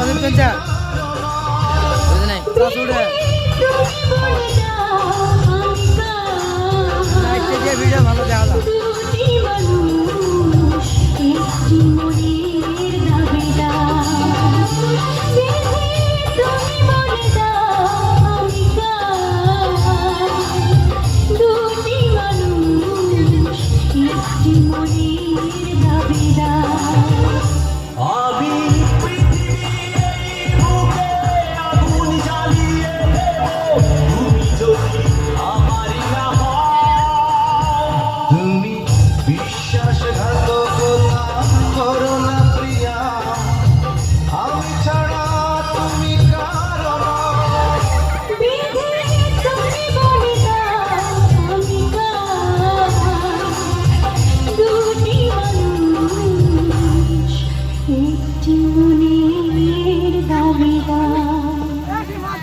আমাদের পেঁচা ভিডিও ভালো দেখা